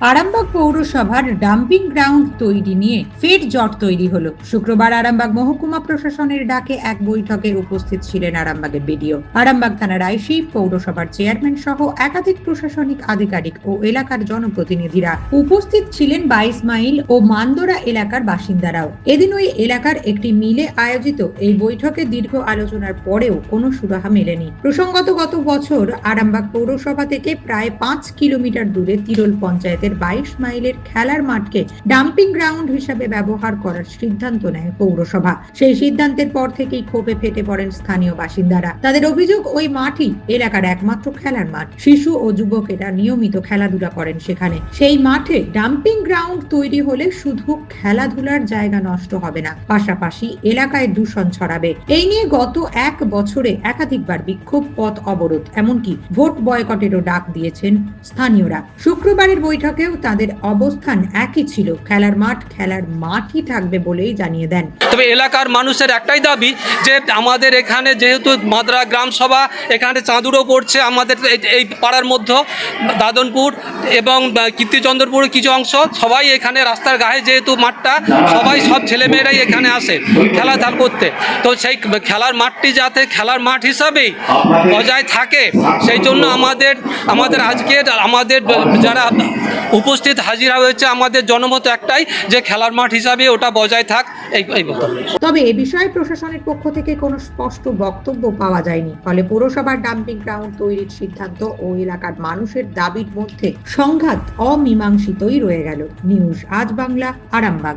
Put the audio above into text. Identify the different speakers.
Speaker 1: আরামবাগ পৌরসভার dumping ground তৈরি নিয়ে ফের জট তৈরি হলো। শুক্রবার আরামবাগ মহকুমা প্রশাসনের ডাকে এক বৈঠকে উপস্থিত ছিলেন আরামবাগের বিডিও। আরামবাগ থানার আইসি, পৌরসভার চেয়ারম্যান সহ একাধিক প্রশাসনিক আধিকারিক ও এলাকার জনপ্রতিনিধিরা উপস্থিত ছিলেন বাইশ মাইল ও মান্দোরা এলাকার বাসিন্দারাও। এদিন ওই এলাকার একটি মিলে আয়োজিত এই বৈঠকে দীর্ঘ আলোচনার পরেও কোনো সুরাহা মেলেনি। প্রসঙ্গত গত বছর আরামবাগ পৌরসভা থেকে প্রায় পাঁচ কিলোমিটার দূরে তিরল তিরোল পঞ্চায়েতের বাইশ মাইলের খেলার মাঠকে ডাম্পিং গ্রাউন্ড হিসাবে ব্যবহার করার সিদ্ধান্ত নেয় পৌরসভা। সেই সিদ্ধান্তের পর থেকেই ক্ষোভে ফেটে পড়েন স্থানীয় বাসিন্দারা। তাদের অভিযোগ, ওই মাঠই এলাকার একমাত্র খেলার মাঠ। শিশু ও যুবকেরা নিয়মিত খেলাধুলা করেন সেখানে। সেই মাঠে ডাম্পিং গ্রাউন্ড তৈরি হলে শুধু খেলাধুলার জায়গা নষ্ট হবে না, পাশাপাশি এলাকায় দূষণ ছড়াবে। এই নিয়ে গত এক বছরে একাধিকবার বিক্ষোভ, পথ অবরোধ। এমনকি ভোট বয়কটেরও ডাক দিয়েছেন স্থানীয়রা। শুক্রবারের বৈঠকেও তাদের অবস্থান একই ছিল। খেলার মাঠ খেলার মাঠই থাকবে বলেই জানিয়ে দেন।
Speaker 2: তবে এলাকার মানুষের একটাই দাবি যে আমাদের এখানে যেহেতু মাদ্রা গ্রাম সভা, এখানে চাঁদুরও পড়ছে আমাদের এই- এই পাড়ার মধ্যে, দাদনপুর এবং কীর্তিচন্দ্রপুর কিছু অংশ, সবাই এখানে রাস্তার গায়ে যেহেতু মাঠটা, সবাই সব ছেলেমেয়েরাই এখানে আসে খেলা খেলাধুলা করতে। তো সেই খেলার মাঠটি যাতে খেলার মাঠ হিসাবেই বজায় থাকে, সেই জন্য আমাদের আমাদের আজকের আমাদের যারা উপস্থিত হাজিরা হয়েছে আমাদের জনমত একটাই যে খেলার মাঠ হিসাবে ওটা বজায় থাক, এই এই
Speaker 1: তবে এ বিষয়ে প্রশাসনের পক্ষ থেকে কোনো স্পষ্ট বক্তব্য পাওয়া যায়নি। ফলে পৌরসভার ডাম্পিং গ্রাউন্ড তৈরির সিদ্ধান্ত ও এলাকার মানুষের দাবির মধ্যে সংঘাত অমীমাংসিতই রয়ে গেল। নিউজ আজ বাংলা, আরামবাগ।